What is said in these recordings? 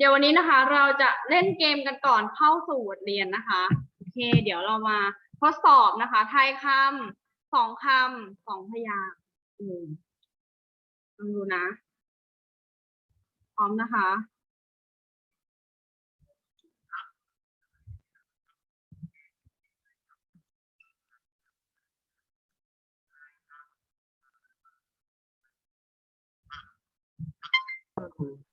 เดี๋ยววันนี้นะคะ เราจะเล่นเกมกันก่อนเข้าสู่บทเรียนนะคะโอเค เดี๋ยวเรามาทดสอบนะคะทายคำสองคำสองพยางค์อืมลองดูนะ พร้อมนะคะอ่า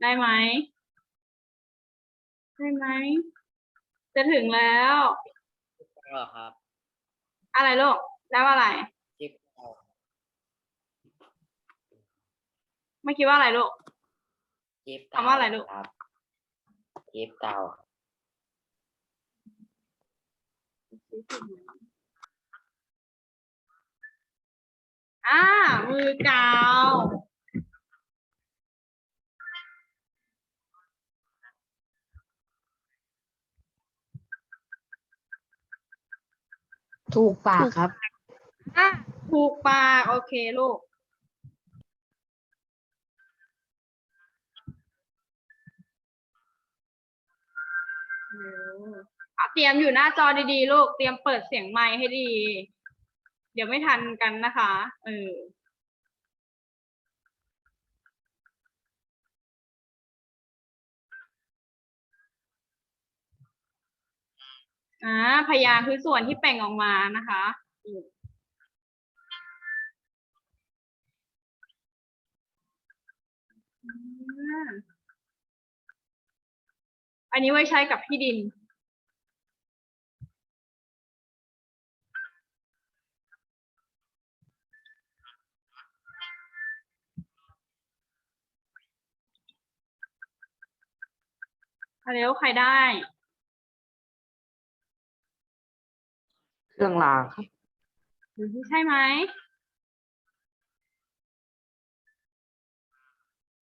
ได้ไหม ได้ไหม จะถึงแล้วเหรอครับอะไรลูกแล้วอะไรจิ๊บเอาไม่คิดว่าอะไรลูกจิ๊บคำว่าอะไรลูก ครับจิ๊บเตาอ่า มือกา ถูกปากครับ อะถูกปากโอเคลูกเอออะเตรียมอยู่หน้าจอดีๆ ลูก เตรียมเปิดเสียงไมค์ให้ดี เดี๋ยวไม่ทันกันนะคะ เออ อ่าพยางค์คือส่วนที่แปล่งออกมานะคะอันนี้ไว้ใช้กับที่ดินอะเร็วใครได้ เครื่องรางครับหรือใช่ไหม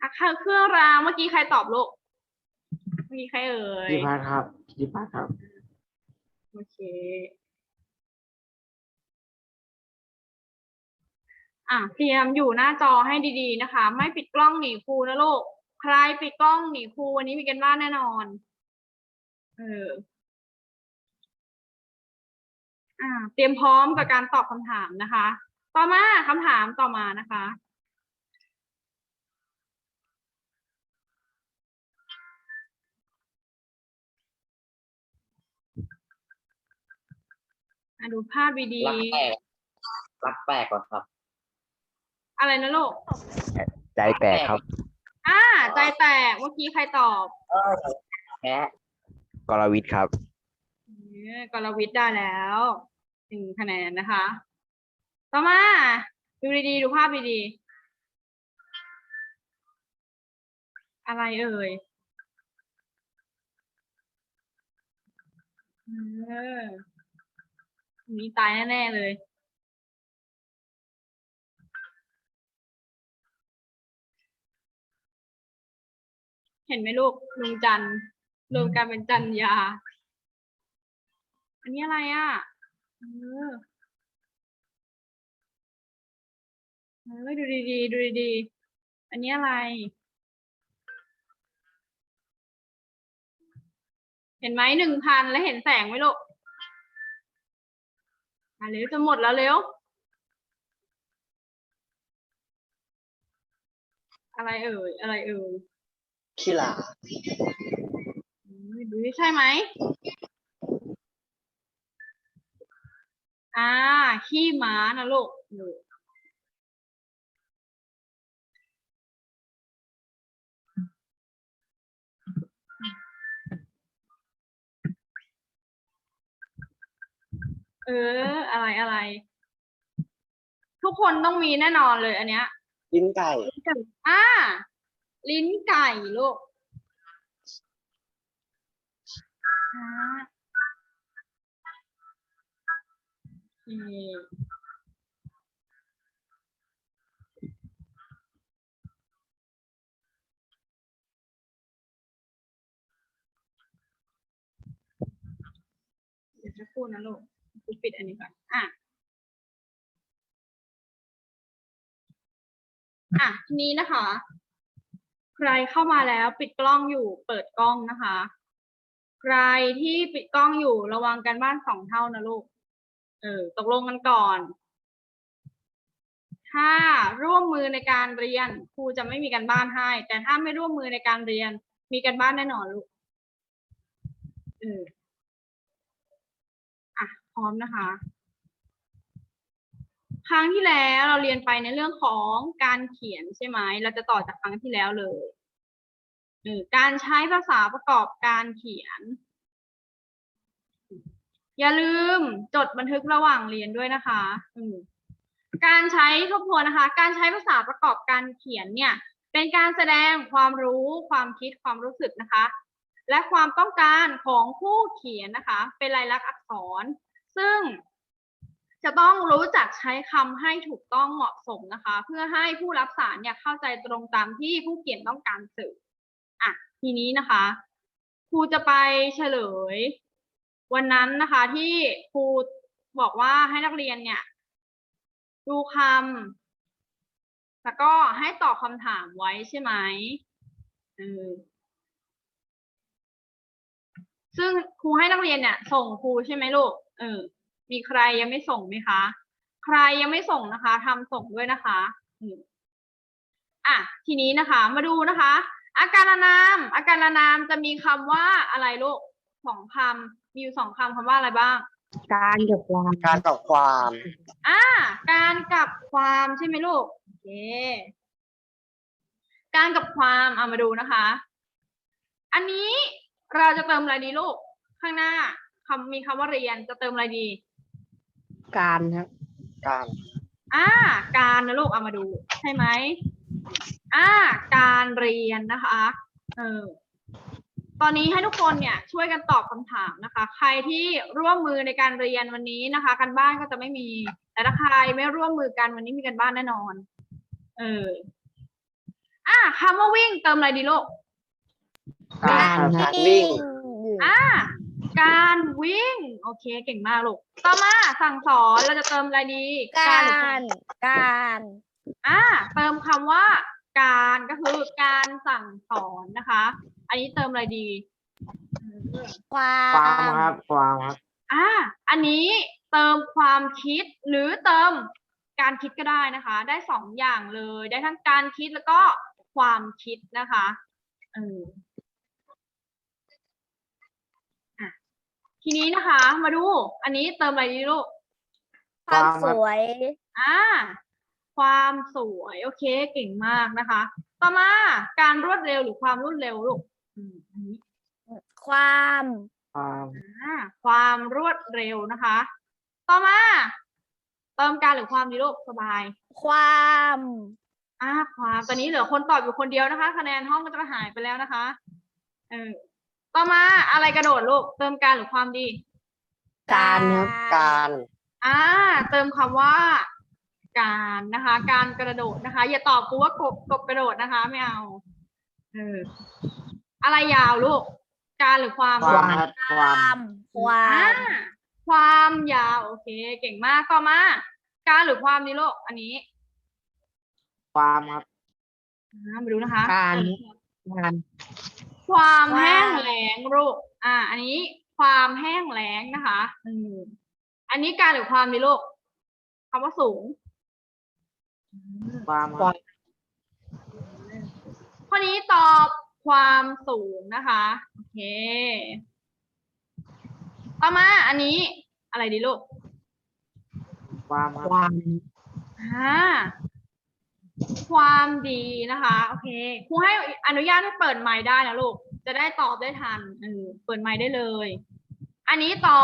อะเครื่องเครื่องรางเมื่อกี้ใครตอบลูกเมื่อกี้ใครเอ่ยพิพัฒน์ครับพิพัฒน์ครับ โอเค อะเตรียมอยู่หน้าจอให้ดีๆนะคะ ไม่ปิดกล้องหนีครูนะลูก ใครปิดกล้องหนีครูวันนี้มีกันบ้านแน่นอน เอออ่า เตรียมพร้อมกับการตอบคำถามนะคะ ต่อมาคำถามต่อมานะคะอะดูภาพดีรักแปลกรักแปลกก่อนครับ ๆอะไรนะลูก ใจแตกครับ อ่า ใจแตก เมื่อกี้ใครตอบเออแพ้กรวิทย์ครับ เออกรวิทย์ได้แล้ว หนึ่งคะแนนนะคะ ต่อมา ดูดีๆ ดูภาพดีๆ อะไรเอ่ยเอออันนี้ตายแน่ ๆ เลยเห็นไหมลูกลุงจันรวมกันเป็นจันยา อันนี้อะไรอะ เออเออดูดีๆดูดีๆอันนี้อะไร เห็นไหมหนึ่งพันแล้วเห็นแสงไหมลูกมาเร็วจะหมดแล้วเร็ว อะไรเอ่ย อะไรเอ่ยขี้หลาอืมดูดิใช่ไหม อ่า ขี้ม้านะลูกดูเออ อะไรอะไร ทุกคนต้องมีแน่นอนเลยอันเนี้ย ลิ้นไก่ อ่า ลิ้นไก่ลูกอ่า โอเคสักครู่นะลูกครูปิดอันนี้ก่อน อะ อะ ทีนี้นะคะ ใครเข้ามาแล้วปิดกล้องอยู่ เปิดกล้องนะคะ ใครที่ปิดกล้องอยู่ระวังกันบ้านสองเท่านะลูก เออตกลงกันก่อน ถ้าร่วมมือในการเรียนครูจะไม่มีการบ้านให้ แต่ถ้าไม่ร่วมมือในการเรียน มีการบ้านแน่นอนลูกเอออะพร้อมนะคะ ครั้งที่แล้วเราเรียนไปในเรื่องของการเขียนใช่ไหมเราจะต่อจากครั้งที่แล้วเลยเออการใช้ภาษาประกอบการเขียน อย่าลืมจดบันทึกระหว่างเรียนด้วยนะคะการใช้ทบทวนนะคะ การใช้ภาษาประกอบการเขียนเนี่ย เป็นการแสดงความรู้ ความคิดความรู้สึกนะคะ และความต้องการของผู้เขียนนะคะ เป็นลายลักษณ์อักษร ซึ่งจะต้องรู้จักใช้คำให้ถูกต้องเหมาะสมนะคะ เพื่อให้ผู้รับสารเนี่ยเข้าใจตรงตามที่ผู้เขียนต้องการสื่ออะทีนี้นะคะครูจะไปเฉลย วันนั้นนะคะที่ครูบอกว่าให้นักเรียนเนี่ย ดูคำแล้วก็ให้ตอบคำถามไว้ใช่ไหมเออซึ่งครูให้นักเรียนเนี่ย ส่งครูใช่ไหมลูก เออ มีใครยังไม่ส่งไหมคะ ใครยังไม่ส่งนะคะทำส่งด้วยนะคะอืมอะทีนี้นะคะ มาดูนะคะ อาการนาม อาการนามจะมีคำว่าอะไรลูกสองคำ มีอยู่สองคำคำว่าอะไรบ้าง การกับความ การกับความ อ่า การกับความใช่ไหมลูกโอเคการกับความเอามาดูนะคะ อันนี้เราจะเติมอะไรดีลูก ข้างหน้าคำมีคำว่าเรียนจะเติมอะไรดี การครับ การ อ่า การนะลูกเอามาดู ใช่ไหมอ่า การเรียนนะคะ เออ ตอนนี้ให้ทุกคนเนี่ยช่วยกันตอบคำถามนะคะ ใครที่ร่วมมือในการเรียนวันนี้นะคะการบ้านก็จะไม่มี แต่ถ้าใครไม่ร่วมมือกันวันนี้มีการบ้านแน่นอน เอออ่าคำว่าวิ่งเติมอะไรดีลูกการคการับรวิ่งอ่าการวิ่ง โอเค เก่งมากลูกต่อมาสั่งสอนเราจะเติมอะไรดี การหรือความการอ่าเติมคำว่า การก็คือการสั่งสอนนะคะ อันนี้เติมอะไรดีเออความความครับความครับอ่า อันนี้เติมความคิดหรือเติมการคิดก็ได้นะคะ ได้สองอย่างเลย ได้ทั้งการคิดแล้วก็ความคิดนะคะเอออะทีนี้นะคะ มาดู อันนี้เติมอะไรดีลูก ความสวย อ่า ความสวย โอเค เก่งมากนะคะ ต่อมาการรวดเร็วหรือความรวดเร็วลูก อืมอันนี้ความความอ่าความรวดเร็วนะคะ ต่อมา เติมการหรือความดีลูกสบาย ความอ่าความตอนนี้เหลือคนตอบอยู่คนเดียวนะคะ คะแนนห้องก็จะหายไปแล้วนะคะ เออต่อมาอะไรกระโดดลูก เติมการหรือความดี การครับการ อ่า เติมคำว่า การนะคะ การกระโดดนะคะ อย่าตอบกูว่ากบกบกระโดดนะคะ ไม่เอา เออ อะไรยาวลูก การหรือความความครับคความาม ควาอ่ามความยาว โอเค เก่งมากต่อมา การหรือความนี่ลูกอันนี้ความครับ อ่ามาดูนะคะ การการความแห้งแล้งลูก อ่า อันนี้ความแห้งแล้งนะคะอืมอันนี้การหรือความนี่ลูกคำว่าสูง ความครับข้อนี้ตอบ ความสูงนะคะโอเคต่อมาอันนี้อะไรดีลูกความครับความอ่าความดีนะคะโอเคครูให้อนุญาตให้เปิดไมค์ได้นะลูก จะได้ตอบได้ทันเออเปิดไมค์ได้เลย อันนี้ต่อ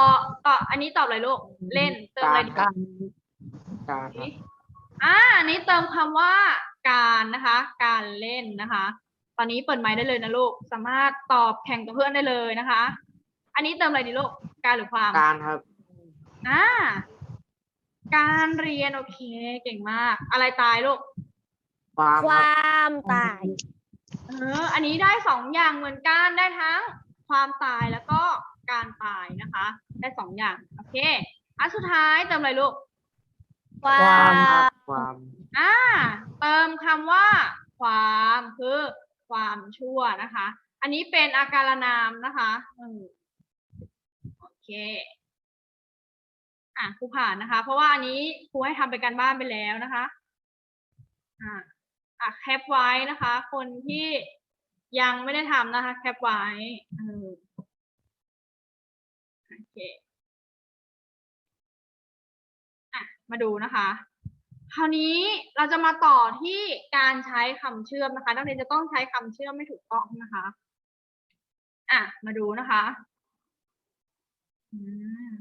ต่ออันนี้ตอบอะไรลูก เล่นเติมอะไรดีการการครับอ่าอันนี้เติมคำว่าการนะคะ การเล่นนะคะ ตอนนี้เปิดไมค์ได้เลยนะลูก สามารถตอบแข่งกับเพื่อนได้เลยนะคะ อันนี้เติมอะไรดีลูก การหรือความ การครับ อ่า การเรียนโอเค เก่งมาก อะไรตายลูก ความคครับวามตาย เออ อันนี้ได้สองอย่างเหมือนกันได้ทั้งความตายแล้วก็การตายนะคะ ได้สองอย่าง โอเค อันสุดท้ายเติมอะไรลูก ความครับความอ่า เติมคำว่า ความคือ ความชั่วนะคะ อันนี้เป็นอาการนามนะคะโอเคอะครูผ่านนะคะ เพราะว่าอันนี้ครูให้ทำเป็นการบ้านไปแล้วนะคะอ่าอะแคปไว้นะคะ คนที่ยังไม่ได้ทำนะคะ แคปไว้โอเคอะมาดูนะคะ คราวนี้เราจะมาต่อที่การใช้คำเชื่อมนะคะ นักเรียนจะต้องใช้คำเชื่อมไม่ถูกต้องนะคะ อะ มาดูนะคะอืม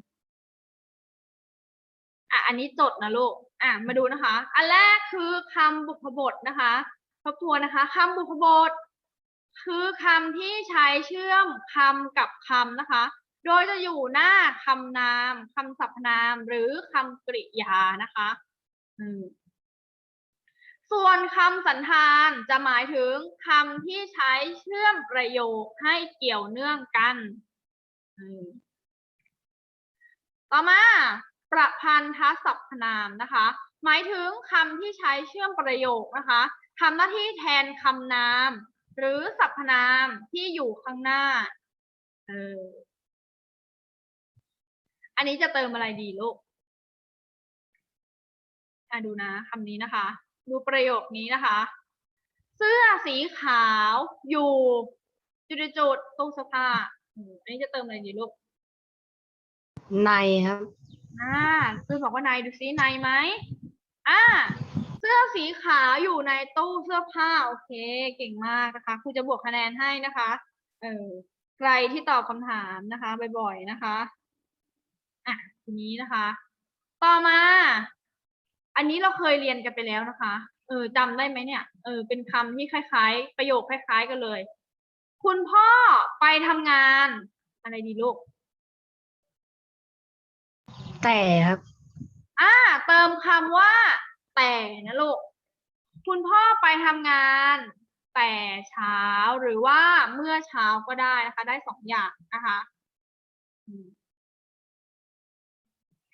อะ อันนี้จดนะลูก อะ มาดูนะคะ อันแรกคือคำบุพบทนะคะทบทวนนะคะคำบุพบท คือคำที่ใช้เชื่อมคำกับคำนะคะ โดยจะอยู่หน้าคำนามคำสรรพนามหรือคำกริยานะคะ ส่วนคำสันธานจะหมายถึงคำที่ใช้เชื่อมประโยคให้เกี่ยวเนื่องกัน ต่อมา ประพันธสรรพนามนะคะ หมายถึงคำที่ใช้เชื่อมประโยคนะคะทำหน้าที่แทนคำนาม หรือสรรพนามที่อยู่ข้างหน้า เออ อันนี้จะเติมอะไรดีลูก อะดูนะคำนี้นะคะ ดูประโยคนี้นะคะ เสื้อสีขาวอยู่จุดจุดๆตรงเสภาอืมอันนี้จะเติมอะไรดีลูกในครับอ่าคือบอกว่านายดูซินายไหมอ่าเสื้อสีขาวอยู่ในตู้เสื้อผ้าโอเค เก่งมากนะคะครูจะบวกคะแนนให้นะคะเออใครที่ตอบคำถามนะคะบ่อยๆนะคะอะทีนี้นะคะ ต่อมา อันนี้เราเคยเรียนกันไปแล้วนะคะ เออจำได้ไหมเนี่ย เออ เป็นคำที่คล้ายๆ ประโยคคล้าย ๆ กันเลย คุณพ่อไปทำงาน อะไรดีลูก แต่ครับ อ่า เติมคำว่า แต่นะลูก คุณพ่อไปทำงาน แต่เช้าหรือว่าเมื่อเช้าก็ได้นะคะ ได้สองอย่างนะคะอืม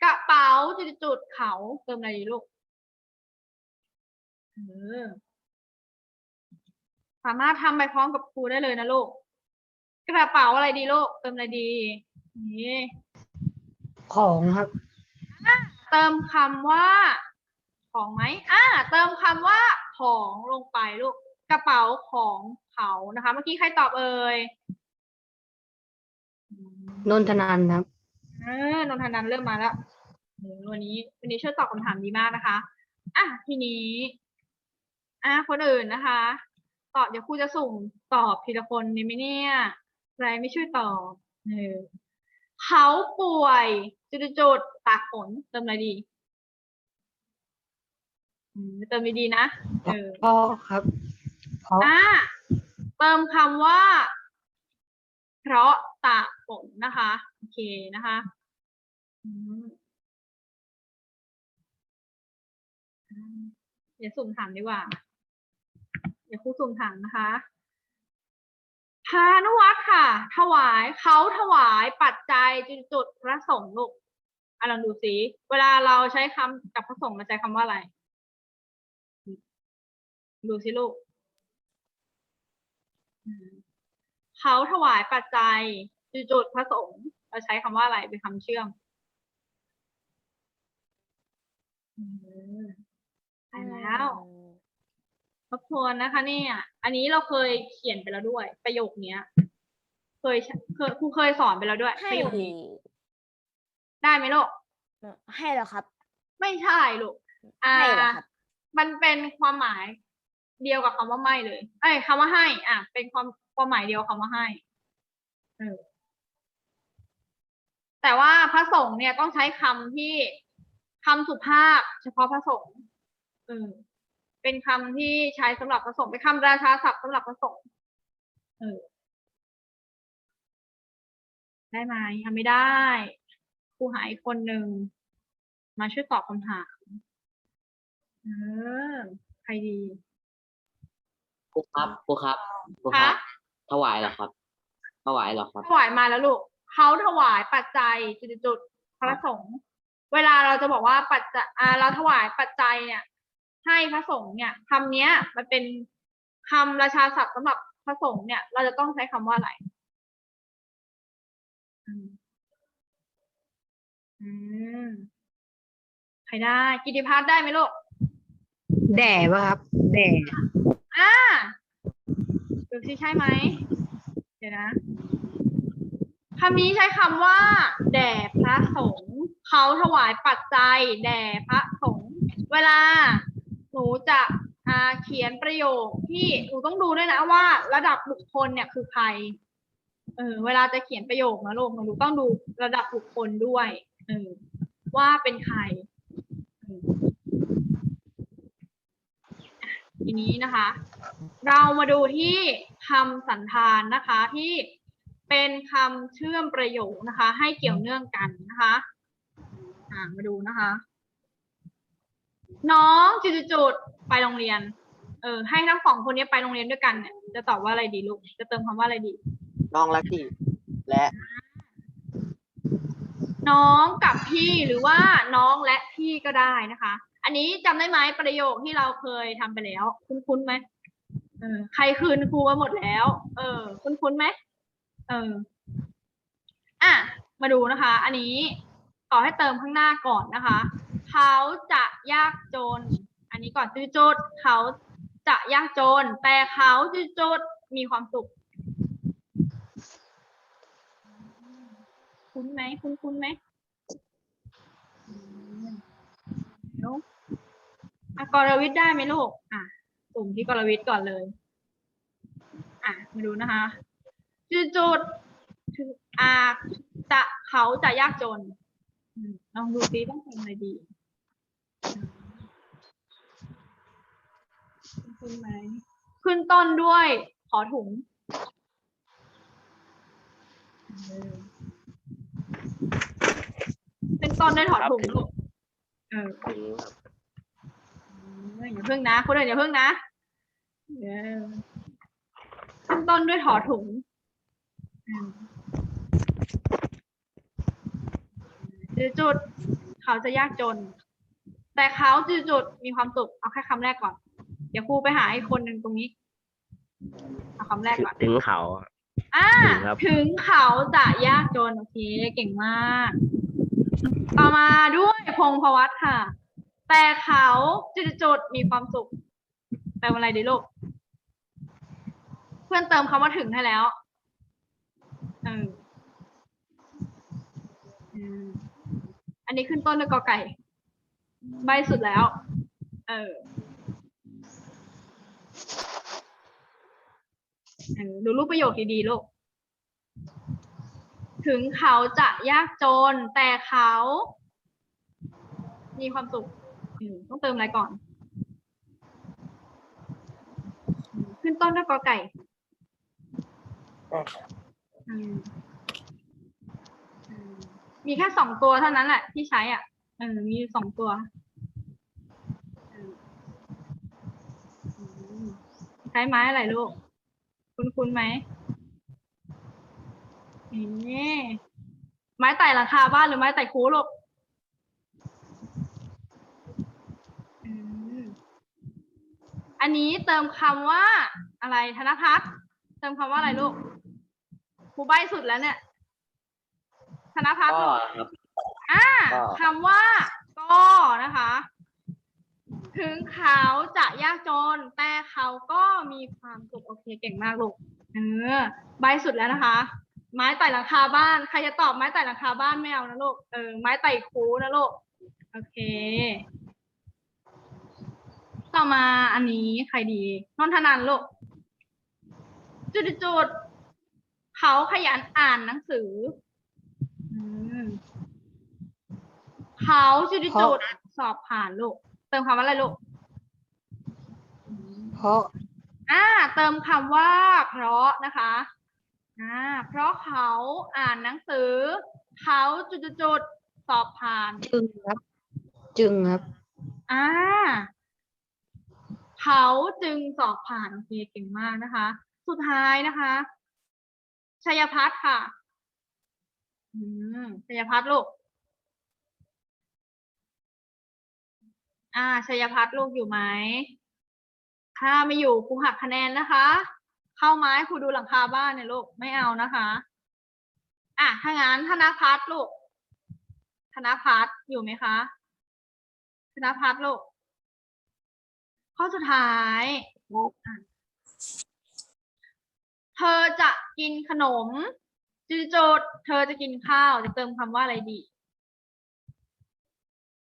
กระเป๋าจุดๆเขาเติมอะไรดีลูกเออ สามารถทำไปพร้อมกับครูได้เลยนะลูก กระเป๋าอะไรดีลูก เติมอะไรดี นี่ ของครับ เติมคำว่า ของไหมอ่า เติมคำว่า ของลงไปลูก กระเป๋าของเขานะคะ เมื่อกี้ใครตอบเอ่ยอืมนนทนันครับเออนนทนันเริ่มมาแล้วเออวันนี้ วันนี้ช่วยตอบคำถามดีมากนะคะ อะทีนี้ อะคนอื่นนะคะ ตอบเดี๋ยวครูจะสุ่มตอบทีละคนนี่ไหมเนี่ยใครไม่ช่วยตอบเออเขาป่วยจุดๆๆตากฝนเติมอะไรดีอืมเติมดีๆนะเออพ่อครับเพราะอ่าเติมคำว่า เพราะตากฝนนะคะโอเคนะคะอืมอืมเดี๋ยวสุ่มถามดีกว่าเดี๋ยว ครูสุ่มถามนะคะพานุวัตค่ะ ถวายเขาถวายปัจจัยจุดๆพระสงฆ์ลูกอะลองดูสิเวลาเราใช้คำกับพระสงฆ์เราใช้คำว่าอะไร ดูสิลูกเขาถวายปัจจัยจุดๆพระสงฆ์เราใช้คำว่าอะไรเป็นคำเชื่อมอืมไปแล้ว ทบทวนนะคะ เนี่ย อันนี้เราเคยเขียนไปแล้วด้วย ประโยคเนี้ย เคยเคยครูเคยสอนไปแล้วด้วยให้ประโยคนี้ได้ไหมลูกให้เหรอครับ ไม่ใช่ลูกอ่า ให้เหรอครับ มันเป็นความหมายเดียวกับคำว่าไม่เลย เอ้ยคำว่าให้ อะ เป็นความความหมายเดียวกับคำว่าให้เออแต่ว่าพระสงฆ์เนี่ยต้องใช้คำที่คำสุภาพ เฉพาะพระสงฆ์เออ เป็นคำที่ใช้สำหรับพระสงฆ์เป็นคำราชาศัพท์สำหรับพระสงฆ์เออได้ไหมทำไม่ได้ครูหาอีกคนหนึ่งมาช่วยตอบคำถามเออใครดีครูครับครูครับครูครัคะบถวายเหรอครับ ถวายเหรอครับ ถวายมาแล้วลูกเขาถวายปัจจัยจุดๆพระสงฆ์เวลาเราจะบอกว่าปัจจัยอ่าเราถวายปัจจัยเนี่ย ให้พระสงฆ์เนี่ยคำเนี้ยมันเป็นคำราชาศัพท์สำหรับพระสงฆ์เนี่ย เราจะต้องใช้คำว่าอะไรอืมอืมใครได้กิติพัฒน์ได้ไหมลูกแด่ป่ะครับ แด่อ่าดูสิใช่ไหมเดี๋ยวนะคำนี้ใช้คำว่า แด่พระสงฆ์เขาถวายปัจจัย แด่พระสงฆ์เวลา หนูจะเขียนประโยคที่หนูต้องดูด้วยนะว่า ระดับบุคคลเนี่ยคือใคร เออ เวลาจะเขียนประโยคนะลูกหนูต้องดูระดับบุคคลด้วย เออ ว่าเป็นใครทีนี้นะคะ เรามาดูที่คำสันธานนะคะที่เป็นคำเชื่อมประโยคนะคะ ให้เกี่ยวเนื่องกันนะคะ อ่ามาดูนะคะ น้องจุดๆๆไปโรงเรียน เออ ให้ทั้งสองคนนี้ไปโรงเรียนด้วยกันเนี่ยจะตอบว่าอะไรดีลูก จะเติมคำว่าอะไรดี น้องและพี่และ น้องกับพี่หรือว่าน้องและพี่ก็ได้นะคะ อันนี้จำได้ไหมประโยคที่เราเคยทำไปแล้ว คุ้นๆไหมเออ ใครคืนครูมาหมดแล้ว เออ คุ้นๆไหมเออ อะ มาดูนะคะ อันนี้ขอให้เติมข้างหน้าก่อนนะคะ เขาจะยากจน อันนี้ก่อนจุดๆเขาจะยากจน แต่เขาจุดๆมีความสุข คุ้นไหมคุ้นคุ้นไหมเดี๋ยวอะกรวิทย์ได้ไหมลูก อะสุ่มที่กรวิทย์ก่อนเลย อะ มาดูนะคะจุดจุดอ่าจะเขาจะยากจนลองดูซิต้องทำอะไรดี คุ้นไหมขึ้นต้นด้วย ขอถุงเออขึ้นต้นด้วยถอดถุงลูกเออถึงเอออย่าเพิ่งนะคนอื่นอย่าเพิ่งนะเออขึ้นต้นด้วยถอดถุงอืมจุดจุดๆเขาจะยากจน แต่เขาจุดจุดๆมีความสุขเอาแค่คำแรกก่อน เดี๋ยวครูไปหาอีกคนหนึ่งตรงนี้เอาคำแรกก่อนถึงเขาอ่าถึงครับถึงเขาจะยากจนโอเคเก่งมาก ต่อมาด้วยพงพวัตค่ะ แต่เขาจุดๆมีความสุข แปลว่าอะไรดีลูก เพื่อนเติมคำว่าถึงให้แล้วเอออืมอันนี้ขึ้นต้นด้วยกอไก่ ใบสุดแล้ว เออเออ ดูรูปประโยคดีๆลูก ถึงเขาจะยากจน แต่เขา มีความสุขอืมต้องเติมอะไรก่อนอืมขึ้นต้นด้วยกอไก่อืมอืมมีแค่สองตัวเท่านั้นแหละที่ใช้อะเออมีอยู่สองตัวอืมอืมใช้ไม้อะไรลูก คุ้นคุ้นๆไหมนี่ไม้ไต่หลังคาบ้านหรือไม้ไต่คูลูกอืมอันนี้เติมคำว่าอะไรธนพัฒน์เติมคำว่าอะไรลูกครูใบสุดแล้วเนี่ย ธนพัฒน์ก็ลูกครับอ่าก็คำว่าก็นะคะ ถึงเขาจะยากจน แต่เขาก็มีความสุขโอเคเก่งมากลูกเออใบสุดแล้วนะคะ ไม้ไต่หลังคาบ้านใครจะตอบไม้ไต่หลังคาบ้านไม่เอานะลูกเออไม้ไต่คูนะลูกโอเค ต่อมาอันนี้ใครดีนนทนันลูกจุดจุดๆเขาขยันอ่านหนังสืออืมเขาจุดจุดๆสอบผ่านลูก เติมคำว่าอะไรลูก เพราะอ่า เติมคำว่า เพราะนะคะอ่าเพราะเขาอ่านหนังสือ เขาจุดจุดๆสอบผ่านจึงครับ จึงครับ อ่าเขาจึงสอบผ่านโอเคเก่งมากนะคะ สุดท้ายนะคะชัยพัฒน์ค่ะ อืมชัยพัฒน์ลูก อ่าชัยพัฒน์ลูกอยู่ไหมถ้าไม่อยู่ครูหักคะแนนนะคะ เข้าไม้ครูดูหลังคาบ้านเนี่ยลูกไม่เอานะคะอะถ้างั้นธนพัฒน์ลูกธนพัฒน์อยู่ไหมคะธนพัฒน์ลูกข้อสุดท้าย เธอจะกินขนมจืดโจทย์เธอจะกินข้าวจะเติมคำว่าอะไรดี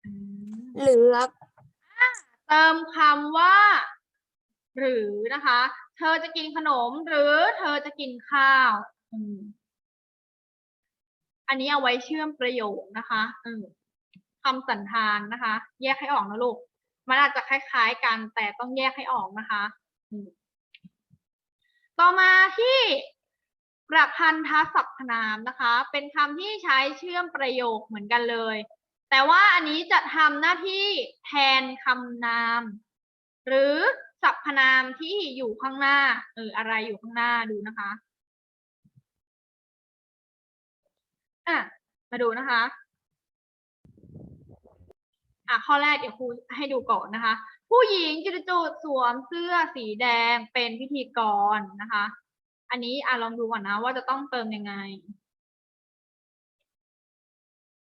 อืมหรือครับ เติมคำว่า หรือนะคะ เธอจะกินขนมหรือเธอจะกินข้าวอันนี้เอาไว้เชื่อมประโยคนะคะคำสันธานนะคะ แยกให้ออกนะลูก มันอาจจะคล้ายๆกัน แต่ต้องแยกให้ออกนะคะต่อมาที่ประพันธสรรพนามนะคะ เป็นคำที่ใช้เชื่อมประโยคเหมือนกันเลย แต่ว่าอันนี้จะทำหน้าที่แทนคำนาม หรือสรรพนามที่อยู่ข้างหน้าเอออะไรอยู่ข้างหน้าดูนะคะอะมาดูนะคะอะข้อแรกเดี๋ยวครูให้ดูก่อนนะคะ ผู้หญิงจุดจุดสวมเสื้อสีแดงเป็นพิธีกรนะคะ อันนี้อะลองดูก่อนนะว่าจะต้องเติมยังไง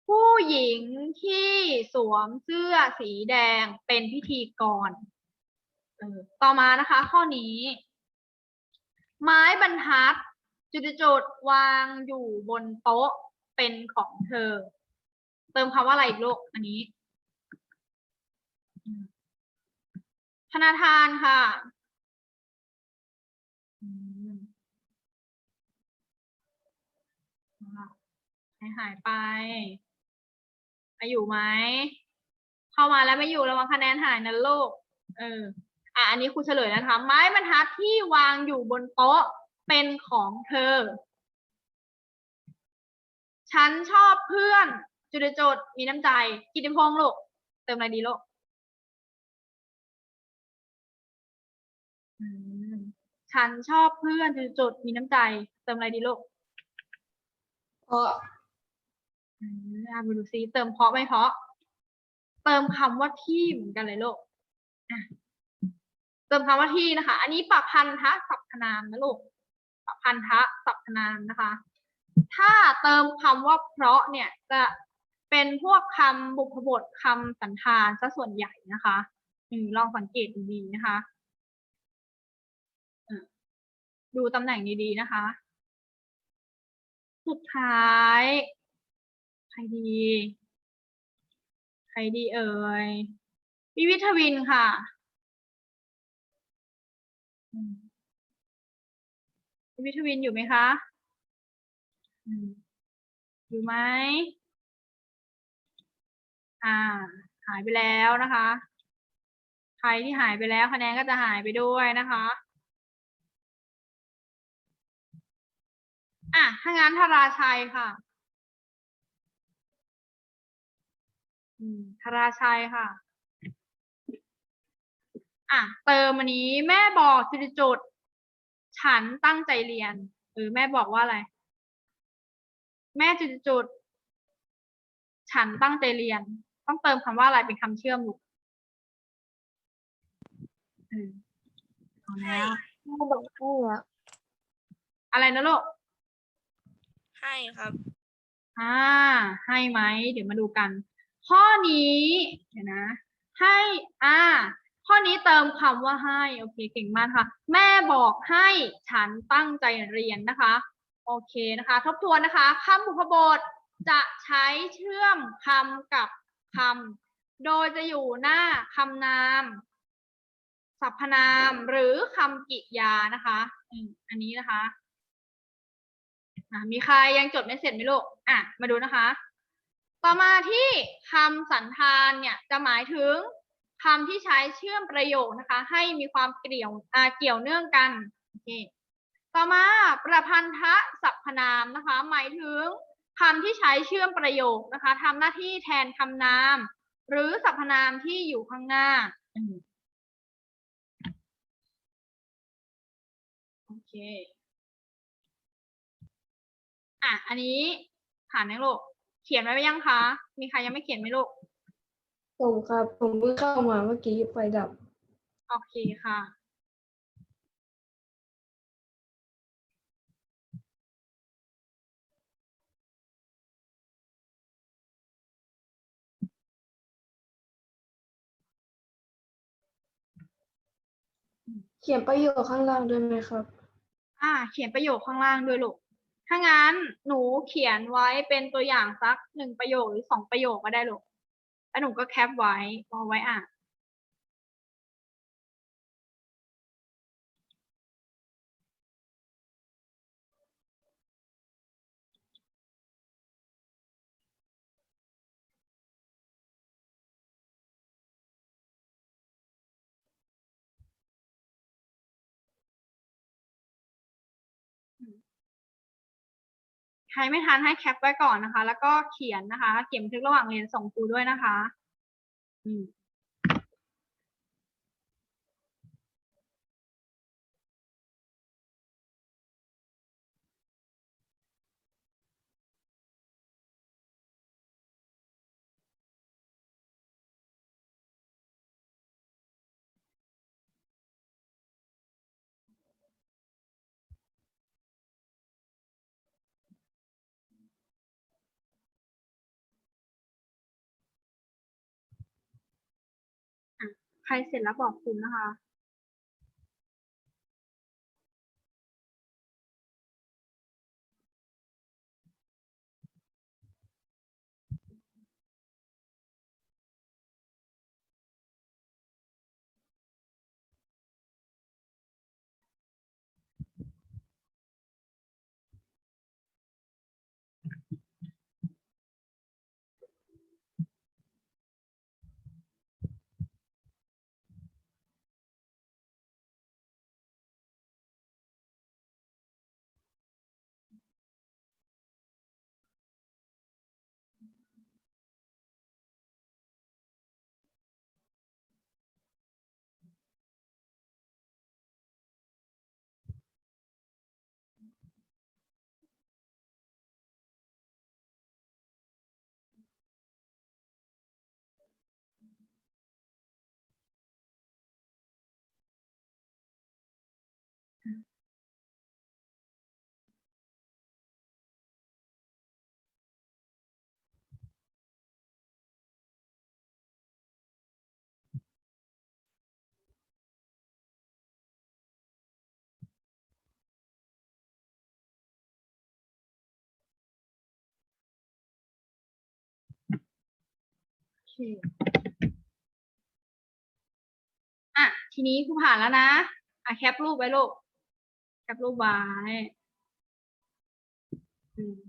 ผู้หญิงที่สวมเสื้อสีแดงเป็นพิธีกรต่อมานะคะ ข้อนี้ ไม้บรรทัด จุดๆวางอยู่บนโต๊ะเป็นของเธอ เติมคำว่าอะไรอีกลูกอันนี้ธนาทานค่ะหายไป อยู่ไหม เข้ามาแล้วไม่อยู่ระวังคะแนนหายนะลูก เออ อะ อันนี้ครูเฉลยนะคะ ไม้บรรทัดที่วางอยู่บนโต๊ะเป็นของเธอ ฉันชอบเพื่อน จุดจดมีน้ำใจ กิติพงษ์ลูก เติมอะไรดีลูกฉันชอบเพื่อนจุดจดมีน้ำใจ เติมอะไรดีลูกเพราะ อืมาดูซิเติมเพราะไม่เพราะ เติมคำว่าที่เหมือนกันเลยลูกเติมคำว่าที่นะคะ อันนี้ปรับพันธะสรรพนามนะลูกปรับพันธะสรรพนามนะคะ ถ้าเติมคำว่าเพราะเนี่ยจะเป็นพวกคำบุพบทคำสันธานซะส่วนใหญ่นะคะอืมลองสังเกตดีๆนะคะดูตำแหน่งดีๆนะคะ สุดท้าย รดี ใครดีเอ่ยวิวิทวินค่ะอืมวิทวินอยู่ไหมคะ อยู่ไหม อ่า หายไปแล้วนะคะ ใครที่หายไปแล้วคะแนนก็จะหายไปด้วยนะคะอะถ้างั้นธราชัยค่ะ ธราชัยค่ะ อะ เติมอันนี้แม่บอกจุดจุดๆฉันตั้งใจเรียน หรือแม่บอกว่าอะไร แม่จุดจุดๆฉันตั้งใจเรียน ต้องเติมคำว่าอะไรเป็นคำเชื่อมลูกเออเอาแล้วแม่บอกให้ครับอะไรนะลูก ให้ครับ อ่า ให้ไหม เดี๋ยวมาดูกัน ข้อนี้เดี๋ยวนะ ให้อ่าข้อนี้เติมคำว่าให้โอเคเก่งมากค่ะ แม่บอกให้ฉันตั้งใจเรียนนะคะ โอเคนะคะ ทบทวนนะคะคำบุพบทจะใช้เชื่อมคำกับคำโดยจะอยู่หน้าคำนาม สรรพนามหรือคำกริยานะคะอันนี้นะคะอะมีใครยังจดไม่เสร็จไหมลูกอะมาดูนะคะ ต่อมาที่คำสันธานเนี่ยจะหมายถึงคำที่ใช้เชื่อมประโยคนะคะ ให้มีความเกี่ยวเกี่ยวเนื่องกันโอเคต่อมาประพันธะสรรพนามนะคะ หมายถึงคำที่ใช้เชื่อมประโยคนะคะทำหน้าที่แทนคำนาม หรือสรรพนามที่อยู่ข้างหน้าโอเค อะ อันนี้ผ่านยังลูก เขียนไว้ยังคะ มีใครยังไม่เขียนไหมลูก ผมครับ ผมเพิ่งเข้ามาเมื่อกี้ไฟดับ โอเคค่ะ เขียนประโยคข้างล่างด้วยไหมครับ อ่า เขียนประโยคข้างล่างด้วยลูก ถ้างั้นหนูเขียนไว้เป็นตัวอย่างสักหนึ่งประโยคหรือสองประโยคก็ได้ลูกแล้วหนูก็แคปไว้เอาไว้อ่าน ใครไม่ทันให้แคปไว้ก่อนนะคะ แล้วก็เขียนนะคะ เขียนบันทึกระหว่างเรียนส่งครูด้วยนะคะ อืม ใครเสร็จแล้วบอกคุณนะคะ อะ ทีนี้ครูผ่านแล้วนะ อะแคปรูปไว้ลูก แคปรูปไว้อืม